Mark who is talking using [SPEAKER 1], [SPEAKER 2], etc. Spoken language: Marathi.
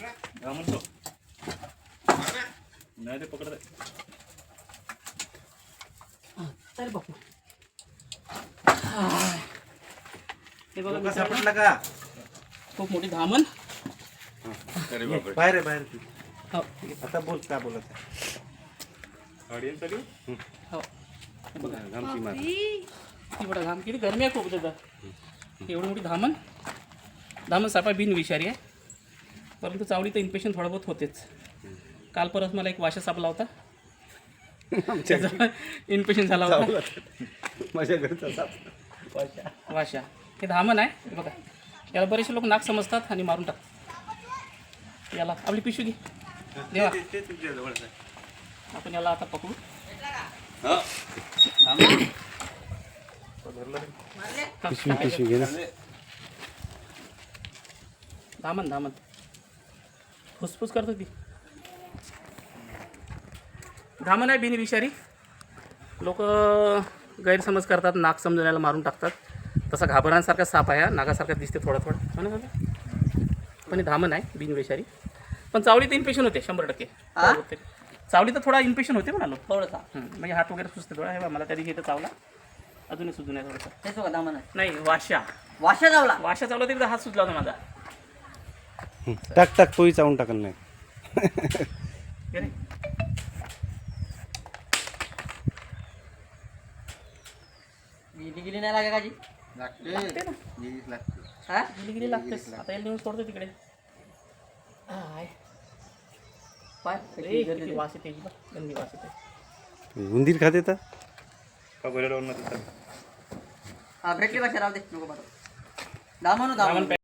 [SPEAKER 1] म्हणतो नाही ते पकडत आहे.
[SPEAKER 2] चल बघू हे बघा
[SPEAKER 3] डोका
[SPEAKER 2] मित्रांनो,
[SPEAKER 3] सापडला का?
[SPEAKER 2] खूप मोठी धामण.
[SPEAKER 1] अरे बापरे.
[SPEAKER 3] बाहेर आहे, बाहेर आहे.
[SPEAKER 2] हो.
[SPEAKER 3] आता बोल का बोलत आहे?
[SPEAKER 2] हो. हे बघा.
[SPEAKER 3] घामची मार.
[SPEAKER 2] किती गरमी आहे खूप त्याचं. एवढी मोठी धामण. धामण सापा बिन विषारी आहे. परंतु चावडी तर इन्फेक्शन थोडं बहुत होतेच. काल परत मला एक वाशा सापला होता. त्याचा इन्फेक्शन झाला होता.
[SPEAKER 3] माझ्या घरचा साप
[SPEAKER 2] वाशा. हे धामण आहे. बघा. याला बरेचसे लोक नाक समजतात आणि मारून टाकतात. याला आपली पिशवी घे. देवा. आपण याला आता पकडू.
[SPEAKER 3] पिशवी पिशवी घे ना.
[SPEAKER 2] धामण धामण. फुसफुस करतो ती धामण आहे बिनविषारी लोक गैरसमज करतात नाक समजून याला मारून टाकतात. तसा घाबरण्यासारखा साप आहे हा नागासारखा दिसते थोडा थोडा. हो ना? पण हे धामण आहे बिनविषारी पण चावली तर इन्फेक्शन होते शंभर टक्के. चावली तर थोडा इन्फेक्शन होते म्हणालो.
[SPEAKER 4] थोडंसा.
[SPEAKER 2] म्हणजे हात वगैरे सुचते थोडा. हे मला त्या दिवशी इथं चावला. अजूनही सुजून आहे थोडंसं. नाही वाशा.
[SPEAKER 4] वाशा जावला
[SPEAKER 2] वाशा चावला तरी हात सुजला होता माझा.
[SPEAKER 3] टाक टाक तोही चावून टाकल नाही.
[SPEAKER 2] हे.
[SPEAKER 4] गिली गिली नाही लागा काजी?
[SPEAKER 2] लागते ना.
[SPEAKER 4] हा?
[SPEAKER 2] गिलीगिरी लागतेच. आता याला नेऊन सोडतो तिकडे.
[SPEAKER 4] पाय.
[SPEAKER 2] रे, किती वास येते हिला. गंदी वास येते.
[SPEAKER 3] उंदीर खाते तर?
[SPEAKER 1] का बरं मध्ये
[SPEAKER 4] हा भेटली भाषा राहू दे. नको बरं दामन
[SPEAKER 2] दामन.